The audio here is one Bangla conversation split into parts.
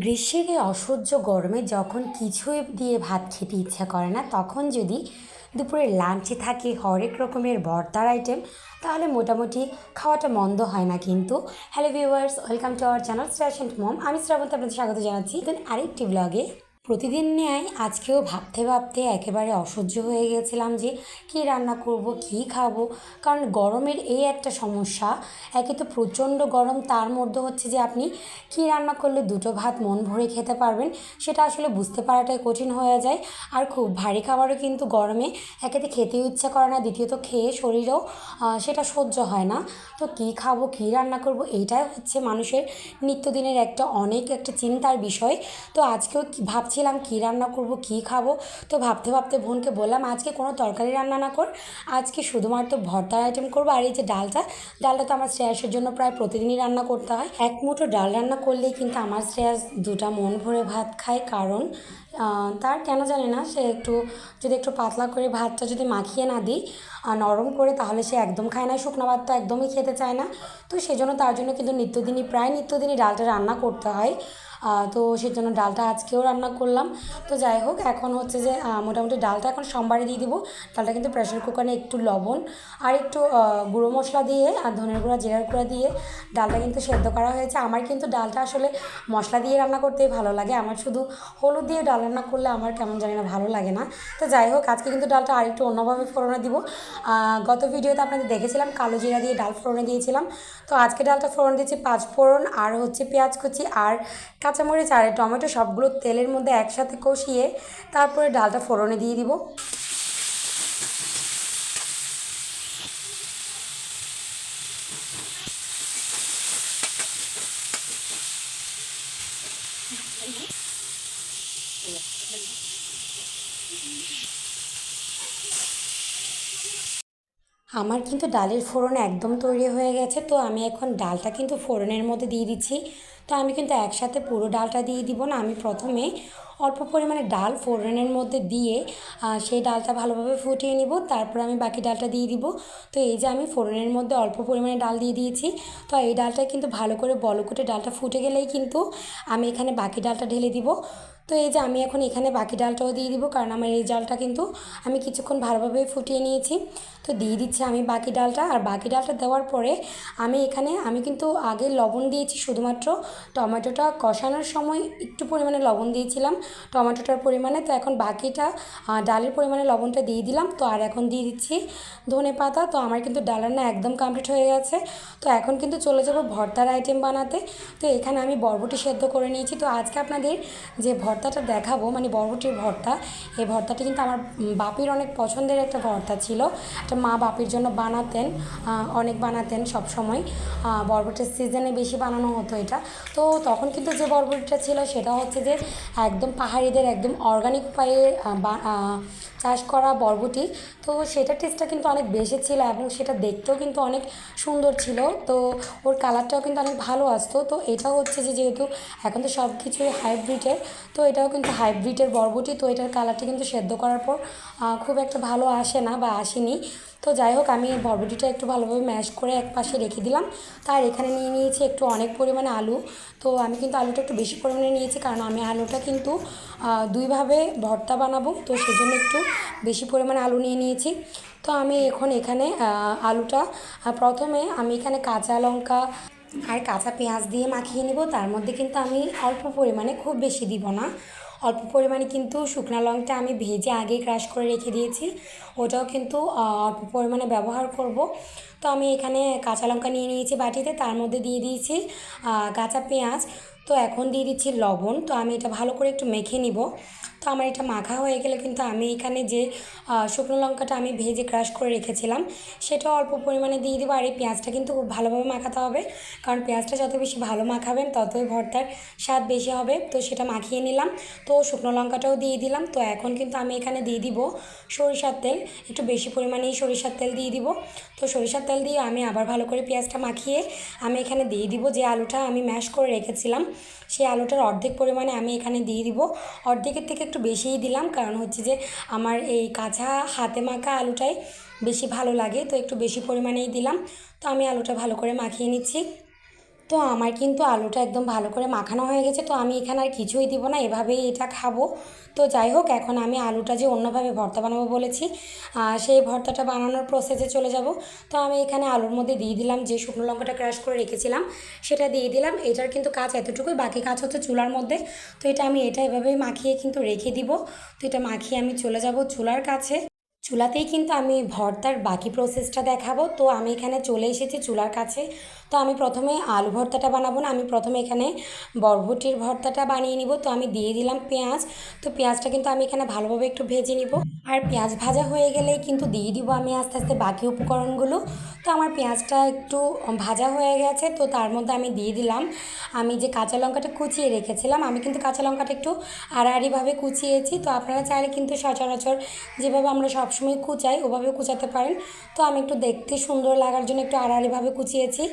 গ্রীষ্মের এই অসহ্য গরমে যখন কিছুই দিয়ে ভাত খেতে ইচ্ছা করে না, তখন যদি দুপুরে লাঞ্চে থাকে হরেক রকমের ভর্তার আইটেম তাহলে মোটামুটি খাওয়াটা মন্দ হয় না কিন্তু। Hello viewers welcome to our channel Stash and Mom আমি শ্রাবন্ত, আপনাদের স্বাগত জানাচ্ছি। আরেকটি ব্লগে প্রতিদিন ন্যায় আজকেও ভাবতে ভাবতে একেবারে অসহ্য হয়ে গেছিলাম যে কী রান্না করব, কী খাব। কারণ গরমের এই একটা সমস্যা, একে তো প্রচণ্ড গরম, তার মধ্যে হচ্ছে যে আপনি কী রান্না করলে দুটো ভাত মন ভরে খেতে পারবেন, সেটা আসলে বুঝতে পারাটাই কঠিন হয়ে যায়। আর খুব ভারী খাবারও কিন্তু গরমে একেতে খেতেও ইচ্ছা করে না, দ্বিতীয়ত খেয়ে শরীরেও সেটা সহ্য হয় না। তো কী খাব, কী রান্না করব, এইটাই হচ্ছে মানুষের নিত্যদিনের একটা অনেক একটা চিন্তার বিষয়। তো আজকেও কি ভাবছিলাম কী রান্না করব, কী খাব, তো ভাবতে ভাবতে বোনকে বললাম, আজকে কোনো তরকারি রান্না না কর, আজকে শুধুমাত্র ভর্তার আইটেম করব, আর এই যে ডালটা ডালটা তো আমার শ্রেয়াসের জন্য প্রায় প্রতিদিনই রান্না করতে হয়। এক মুঠো ডাল রান্না করলেই কিন্তু আমার শ্রেয়াস দুটা মন ভরে ভাত খায়, কারণ তার কেন জানি না, সে একটু, যদি একটু পাতলা করে ভাতটা যদি মাখিয়ে না দিই নরম করে, তাহলে সে একদম খায় না, শুকনো ভাত তো একদমই খেতে চায় না। তো সেজন্য তার জন্য কিন্তু নিত্যদিনই, প্রায় নিত্যদিনই ডালটা রান্না করতে হয়। তো সেই জন্য ডালটা আজকেও রান্না করলাম। তো যাই হোক, এখন হচ্ছে যে মোটামুটি ডালটা এখন সোমবারে দিয়ে দিব। ডালটা কিন্তু প্রেশার কুকারে একটু লবণ আর একটু গুঁড়ো মশলা দিয়ে আর ধনের গুঁড়া, জিরার গুঁড়া দিয়ে ডালটা কিন্তু সেদ্ধ করা হয়েছে। আমার কিন্তু ডালটা আসলে মশলা দিয়ে রান্না করতেই ভালো লাগে। আমার শুধু হলুদ দিয়ে ডাল রান্না করলে আমার কেমন জানি না ভালো লাগে না। তো যাই হোক, আজকে কিন্তু ডালটা আরেকটু অন্যভাবে ফোড়নে দিব। গত ভিডিওতে আপনাদের দেখেছিলাম কালো জিরা দিয়ে ডাল ফোড়নে দিয়েছিলাম। তো আজকে ডালটা ফোড়ন দিয়েছি পাঁচ ফোড়ন আর হচ্ছে পেঁয়াজ কুচি আর কাঁচামরিচ আর টমেটো সবগুলো তেলের মধ্যে একসাথে কষিয়ে তারপরে ডালটা ফোড়নে দিয়ে দিব। আমার কিন্তু ডালের ফোড়ন একদম তৈরি হয়ে গেছে, তো আমি এখন ডালটা কিন্তু ফোড়নের মধ্যে দিয়ে দিচ্ছি। তো আমি কিন্তু একসাথে পুরো ডালটা দিয়ে দিব না, আমি প্রথমে অল্প পরিমাণে ডাল ফোড়নের মধ্যে দিয়ে সেই ডালটা ভালোভাবে ফুটিয়ে নিব, তারপর আমি বাকি ডালটা দিয়ে দিব। তো এই যে আমি ফোড়নের মধ্যে অল্প পরিমাণে ডাল দিয়ে দিয়েছি, তো এই ডালটা কিন্তু ভালো করে বলকুটে ডালটা ফুটে গেলেই কিন্তু আমি এখানে বাকি ডালটা ঢেলে দিব। তো এই যে আমি এখন এখানে বাকি ডালটাও দিয়ে দিব, কারণ আমার এই ডালটা কিন্তু আমি কিছুক্ষণ ভালোভাবে ফুটিয়ে নিয়েছি। তো দিয়ে দিচ্ছি আমি বাকি ডালটা, আর বাকি ডালটা দেওয়ার পরে আমি এখানে, আমি কিন্তু আগে লবণ দিয়েছি শুধুমাত্র টমেটোটা কষানোর সময় একটু পরিমাণে লবণ দিয়েছিলাম। টমেটোটার পরিমাণে, তো এখন বাকিটা ডালের পরিমাণে লবণটা দিয়ে দিলাম। তো আর এখন দিয়ে দিচ্ছি ধনে পাতা, তো আমার কিন্তু ডাল রান্না একদম কমপ্লিট হয়ে গেছে। তো এখন কিন্তু চলে যাব ভর্তার আইটেম বানাতে। তো এখানে আমি বরবটি সেদ্ধ করে নিয়েছি। তো আজকে আপনাদের যে ভর্তাটা দেখাবো মানে বরবটির ভর্তা। এই ভর্তাটি কিন্তু আমার বাপির অনেক পছন্দের একটা ভর্তা ছিল। একটা মা বাপির জন্য বানাতেন অনেক বানাতেন সব সময় বরবটির সিজনে বেশি বানানো হতো এটা। তো তখন কিন্তু যে বরবটিটা ছিল সেটা হচ্ছে যে একদম পাহাড়িদের একদম অর্গানিক উপায়ে চাষ করা বরবটি তো সেটার টেস্টটা কিন্তু অনেক বেশি ছিল এবং সেটা দেখতেও কিন্তু অনেক সুন্দর ছিল। তো ওর কালারটাও কিন্তু অনেক ভালো আসতো। তো এটাও হচ্ছে যে যেহেতু এখন তো সব কিছুই হাইব্রিডের তো এটাও কিন্তু হাইব্রিডের বরবটি, তো এটার কালারটা কিন্তু সেদ্ধ করার পর খুব একটা ভালো আসে না বা আসেনি। তো যাই হোক, আমি বরবটিটা একটু ভালোভাবে ম্যাশ করে এক পাশে রেখে দিলাম। তার এখানে নিয়ে নিয়েছি একটু অনেক পরিমাণে আলু। তো আমি কিন্তু আলুটা একটু বেশি পরিমাণে নিয়েছি কারণ আমি আলুটা কিন্তু দুইভাবে ভর্তা বানাবো। তো সেজন্য একটু বেশি পরিমাণে আলু নিয়ে নিয়েছি। তো আমি এখন এখানে আলুটা প্রথমে আমি এখানে কাঁচা লঙ্কা আর কাঁচা পেঁয়াজ দিয়ে মাখিয়ে নিব, তার মধ্যে কিন্তু আমি অল্প পরিমাণে খুব বেশি দিব না। অল্প পরিমাণে কিন্তু শুকনো লঙ্কা আমি ভেজে আগেই ক্রাশ করে রেখে দিয়েছি। ওটাও কিন্তু অল্প পরিমাণে ব্যবহার করব। তো আমি এখানে কাঁচা লঙ্কা নিয়ে নিয়েছি বাটিতে, তার মধ্যে দিয়ে দিয়েছি কাঁচা পেঁয়াজ। তো এখন দিয়ে দিচ্ছি লবণ। তো আমি এটা ভালো করে একটু মেখে নিব। তো আমার এটা মাখা হয়ে গেলে কিন্তু আমি এখানে যে শুকনো লঙ্কাটা আমি ভেজে ক্রাশ করে রেখেছিলাম, সেটা অল্প পরিমাণে দিয়ে দেবো আর এই পেঁয়াজটা কিন্তু খুব ভালোভাবে মাখাতে হবে। কারণ পেঁয়াজটা যত বেশি ভালো মাখাবেন, ততই ভর্তার স্বাদ বেশি হবে। তো সেটা মাখিয়ে নিলাম। তো শুকনো লঙ্কাটাও দিয়ে দিলাম। তো এখন কিন্তু আমি এখানে দিয়ে দিব সরিষার তেল। একটু বেশি পরিমাণেই সরিষার তেল দিয়ে দিব। তো সরিষার তেল দিয়ে আমি আবার ভালো করে পেঁয়াজটা মাখিয়ে আমি এখানে দিয়ে দিব যে আলুটা আমি ম্যাশ করে রেখেছিলাম। সেই আলুটার অর্ধেক পরিমাণে আমি এখানে দিয়ে দিব। অর্ধেকের থেকে একটু বেশিই দিলাম, কারণ হচ্ছে যে আমার এই কাঁচা হাতে মাখা আলুটাই বেশি ভালো লাগে, তো একটু বেশি পরিমাণেই দিলাম। তো আমি আলুটা ভালো করে মাখিয়ে নিচ্ছি। তো আমার কিন্তু আলুটা একদম ভালো করে মাখানো হয়ে গেছে, তো আমি এখানে আর কিছুই দিব না, এভাবেই এটা খাব। তো যাই হোক, এখন আমি আলুটা যে অন্যভাবে ভর্তা বানাবো বলেছি সেই ভর্তাটা বানানোর প্রসেসে চলে যাব। তো আমি এখানে আলুর মধ্যে দিয়ে দিলাম যে শুকনো লঙ্কাটা ক্র্যাশ করে রেখেছিলাম, সেটা দিয়ে দিলাম। এটার কিন্তু কাজ এতটুকুই, বাকি কাজ হচ্ছে চুলার মধ্যে। তো এটা আমি এটা এভাবেই মাখিয়ে কিন্তু রেখে দিব। তো এটা মাখিয়ে আমি চলে যাব চুলার কাছে। চুলাতেই কিন্তু আমি ভর্তার বাকি প্রসেসটা দেখাবো। তো আমি এখানে চলে এসেছি চুলার কাছে। তো আমি প্রথমে আলু ভর্তাটা বানাবো না, আমি প্রথমে এখানে বরবটির ভর্তাটা বানিয়ে নিব। তো আমি দিয়ে দিলাম পেঁয়াজ। তো পেঁয়াজটা কিন্তু আমি এখানে ভালোভাবে একটু ভেজে নিব। আর পেঁয়াজ ভাজা হয়ে গেলে কিন্তু দিয়ে দিব আমি আস্তে আস্তে বাকি উপকরণগুলো। তো আমার পেঁয়াজটা একটু ভাজা হয়ে গেছে, তো তার মধ্যে আমি দিয়ে দিলাম। আমি যে কাঁচা লঙ্কাটা কুচিয়ে রেখেছিলাম, আমি কিন্তু কাঁচা লঙ্কাটা একটু আড়াআড়িভাবে কুচিয়েছি। তো আপনারা চাইলে কিন্তু সচরাচর যেভাবে আমরা সবসময় কুচাই ওভাবে কুচাতে পারেন। তো আমি একটু দেখতে সুন্দর লাগার জন্য একটু আড়াআড়িভাবে কুচিয়েছি।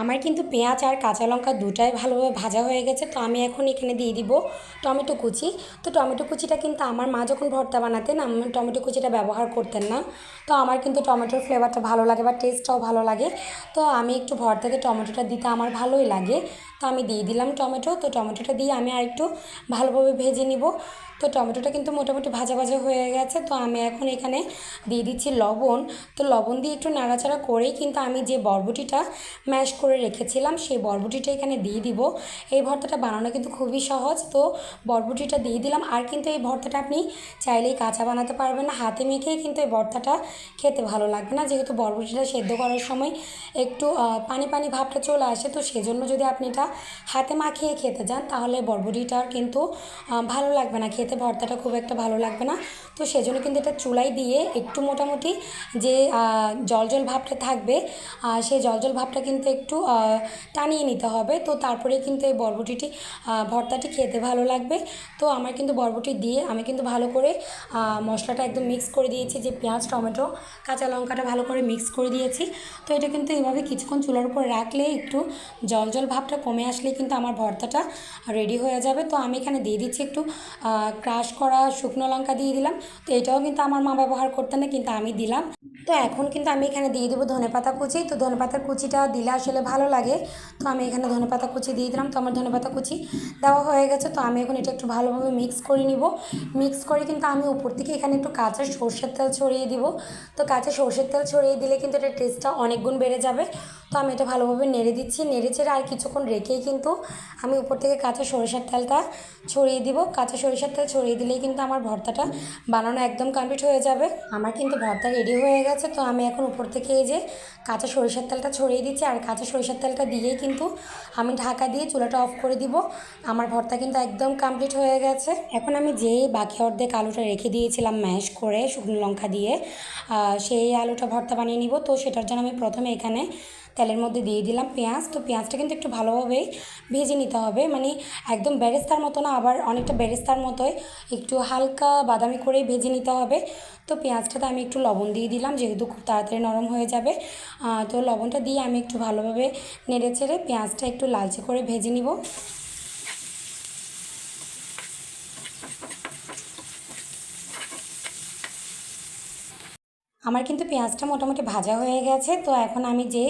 আমার কিন্তু পেঁয়াজ আর কাঁচা লঙ্কা দুটাই ভালোভাবে ভাজা হয়ে গেছে, তো আমি এখন এখানে দিয়ে দিব টমেটো কুচি। তো টমেটো কুচিটা কিন্তু আমার মা যখন ভর্তা বানাতেন আমার টমেটো কুচিটা ব্যবহার করতেন না। তো আমার কিন্তু টমেটোর ফ্লেভারটা ভালো লাগে বা টেস্টটাও ভালো লাগে। তো আমি একটু ভর্তাতে টমেটোটা দিতে আমার ভালোই লাগে। তো আমি দিয়ে দিলাম টমেটো, তো টমেটোটা দিয়ে আমি আর একটু ভালোভাবে ভেজে নিব। তো টমেটোটা কিন্তু মোটামুটি ভাজা ভাজা হয়ে গেছে, তো আমি এখন এখানে দিয়ে দিচ্ছি লবণ। তো লবণ দিয়ে একটু নাড়াচাড়া করেই কিন্তু আমি যে বরবটিটা ম্যাশ করে রেখেছিলাম, সেই বরবটিটা এখানে দিয়ে দিব। এই ভর্তাটা বানানো কিন্তু খুবই সহজ, তো বরবটিটা দিয়ে দিলাম। আর কিন্তু এই ভর্তাটা আপনি চাইলেই কাঁচা বানাতে পারবেন না, হাতে মেখেই কিন্তু এই ভর্তাটা খেতে ভালো লাগবে না। যেহেতু বরবটিটা সেদ্ধ করার সময় একটু পানি পানি ভাবটা চলে আসে, তো সেজন্য যদি আপনি এটা হাতে মাখিয়ে খেতে যান, তাহলে বরবটিটার কিন্তু ভালো লাগবে না খেতে। ভর্তাটা খুব একটা ভালো লাগবে না। তো সেজন্য কিন্তু এটা চুলাই দিয়ে একটু মোটামুটি যে জল জল ভাবটা থাকবে সেই জল জল ভাবটা কিন্তু একটু টানিয়ে নিতে হবে। তো তারপরে কিন্তু এই বরবটিটি ভর্তাটি খেতে ভালো লাগবে। তো আমার কিন্তু বরবটি দিয়ে আমি কিন্তু ভালো করে মশলাটা একদম মিক্স করে দিয়েছি, যে পেঁয়াজ, টমেটো, কাঁচা লঙ্কাটা ভালো করে মিক্স করে দিয়েছি। তো এটা কিন্তু এইভাবে কিছুক্ষণ চুলার উপর রাখলে একটু জল জল ভাবটা কমে আসলে কিন্তু আমার ভর্তাটা রেডি হয়ে যাবে। তো আমি এখানে দিয়ে দিচ্ছি একটু ক্রাশ করা শুকনো লঙ্কা দিয়ে দিলাম। তো এটাও কিন্তু আমার মা ব্যবহার করতেন না, কিন্তু আমি দিলাম। তো এখন কিন্তু আমি এখানে দিয়ে দেবো ধনে পাতা কুচি। তো ধনে পাতার কুচিটা দিলে আসলে ভালো লাগে। তো আমি এখানে ধনে পাতা কুচি দিয়ে দিলাম। তো আমার ধনে পাতা কুচি দেওয়া হয়ে গেছে। তো আমি এখন এটা একটু ভালোভাবে মিক্স করে নিব। মিক্স করে কিন্তু আমি উপর থেকে এখানে একটু কাঁচা সর্ষের তেল ছড়িয়ে দিব। তো কাঁচা সর্ষের তেল ছড়িয়ে দিলে কিন্তু এটা টেস্টটা অনেক গুণ বেড়ে যাবে। তো আমি এটা ভালোভাবে নেড়ে দিচ্ছি। নেড়ে চেড়ে আর কিছুক্ষণ রেখেই কিন্তু আমি উপর থেকে কাঁচা সরিষার তেলটা ছড়িয়ে দিব। কাঁচা সরিষার তেল ছড়িয়ে দিলেই কিন্তু আমার ভর্তাটা বানানো একদম কমপ্লিট হয়ে যাবে। আমার কিন্তু ভর্তা রেডি হয়ে গেছে। তো আমি এখন উপর থেকে এই যে কাঁচা সরিষার তেলটা ছড়িয়ে দিচ্ছি। আর কাঁচা সরিষার তেলটা দিয়েই কিন্তু আমি ঢাকা দিয়ে চুলাটা অফ করে দিব। আমার ভর্তা কিন্তু একদম কমপ্লিট হয়ে গেছে। এখন আমি যে বাকি অর্ধেক আলুটা রেখে দিয়েছিলাম ম্যাশ করে শুকনো লঙ্কা দিয়ে সেই আলুটা ভর্তা বানিয়ে নিব। তো সেটার জন্য আমি প্রথমে এখানে তেলের মধ্যে দিয়ে দিলাম পেঁয়াজ। তো পেঁয়াজটা কিন্তু একটু ভালোভাবে ভেজে নিতে হবে। মানে একদম বেরেস্তার মতো না, আবার অনেকটা বেরেস্তার মতোই একটু হালকা বাদামি করে ভেজে নিতে হবে। তো পেঁয়াজটাতে আমি একটু লবণ দিয়ে দিলাম, যেহেতু খুব তাড়াতাড়ি নরম হয়ে যাবে। তো লবণটা দিয়ে আমি একটু ভালোভাবে নেড়ে চেড়ে পেঁয়াজটা একটু লালচে করে ভেজে নিব। আমার কিন্তু পেঁয়াজটা মোটামুটি ভাজা হয়ে গেছে, তো এখন আমি যে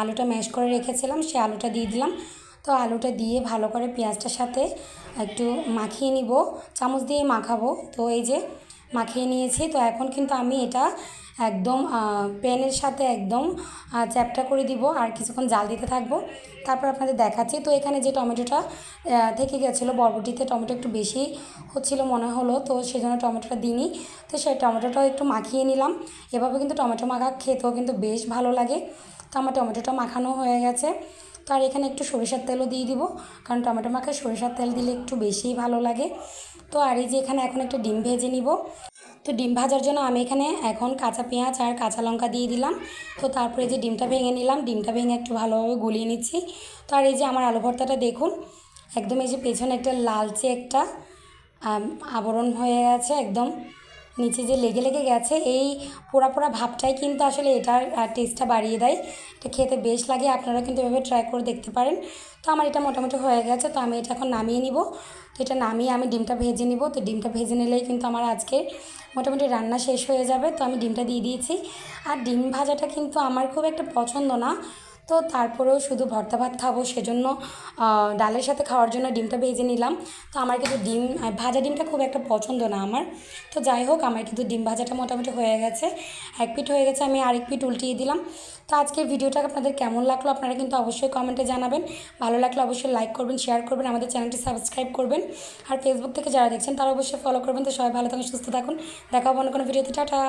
আলুটা ম্যাশ করে রেখেছিলাম সে আলুটা দিয়ে দিলাম। তো আলুটা দিয়ে ভালো করে পেঁয়াজটার সাথে একটু মাখিয়ে নিব, চামচ দিয়ে মাখাবো। তো এই যে মাখিয়ে নিয়েছি। তো এখন কিন্তু আমি এটা একদম প্যানের সাথে একদম চ্যাপটা করে দিব আর কিছুক্ষণ জাল দিতে থাকব। তারপর আপনাদের দেখাচ্ছি। তো এখানে যে টমেটোটা থেকে গেছিল বরবটিতে, টমেটো একটু বেশি হচ্ছিল মনে হলো, তো সেজন্য টমেটোটা দিইনি। তো সেই টমেটোটাও একটু মাখিয়ে নিলাম। এভাবে কিন্তু টমেটো মাখা খেতেও কিন্তু বেশ ভালো লাগে। তো আমার টমেটোটা মাখানো হয়ে গেছে। তো আর এখানে একটু সরিষার তেলও দিয়ে দিব, কারণ টমেটো মাখায় সরিষার তেল দিলে একটু বেশিই ভালো লাগে। তো আর এই যে এখানে এখন একটা ডিম ভেজে নিব। তো ডিম ভাজার জন্য আমি এখানে এখন কাঁচা পেঁয়াজ আর কাঁচা লঙ্কা দিয়ে দিলাম। তো তারপরে যে ডিমটা ভেঙে নিলাম, ডিমটা ভেঙে একটু ভালোভাবে গুলিয়ে নিচ্ছি। তো আর এই যে আমার আলু ভর্তাটা দেখুন, একদম এই যে পেছনে একটা লালচে একটা আবরণ হয়ে গেছে একদম। নিচে যে লেগে লেগে গেছে, এই পোড়া পোড়া ভাবটাই কিন্তু আসলে এটার টেস্টটা বাড়িয়ে দেয়। এটা খেতে বেশ লাগে আপনারা কিন্তু এভাবে ট্রাই করে দেখতে পারেন। তো আমার এটা মোটামুটি হয়ে গেছে, তো আমি এটা এখন নামিয়ে নিব। তো এটা নামিয়ে আমি ডিমটা ভেজে নিব। তো ডিমটা ভেজে নিলেই কিন্তু আমার আজকে মোটামুটি রান্না শেষ হয়ে যাবে। তো আমি ডিমটা দিয়ে দিয়েছি। আর ডিম ভাজাটা কিন্তু আমার খুব একটা পছন্দ না। তো তারপরেও শুধু ভর্তা ভাত খাব সেজন্য ডালের সাথে খাওয়ার জন্য ডিমটা ভেজে নিলাম। তো আমার কিন্তু ডিম ভাজা ডিমটা খুব একটা পছন্দ না আমার। তো যাই হোক, আমার কিন্তু ডিম ভাজাটা মোটামুটি হয়ে গেছে। এক পিঠ হয়ে গেছে, আমি আরেক পিঠ উল্টিয়ে দিলাম। তো আজকের ভিডিওটা আপনাদের কেমন লাগল আপনারা কিন্তু অবশ্যই কমেন্টে জানাবেন। ভালো লাগলে অবশ্যই লাইক করবেন, শেয়ার করবেন, আমাদের চ্যানেলটি সাবস্ক্রাইব করবেন। আর ফেসবুক থেকে যারা দেখছেন, তারা অবশ্যই ফলো করবেন। তো সবাই ভালো থাকুন, সুস্থ থাকুন। দেখা হবে অন্য কোনো ভিডিওতে, টাটা।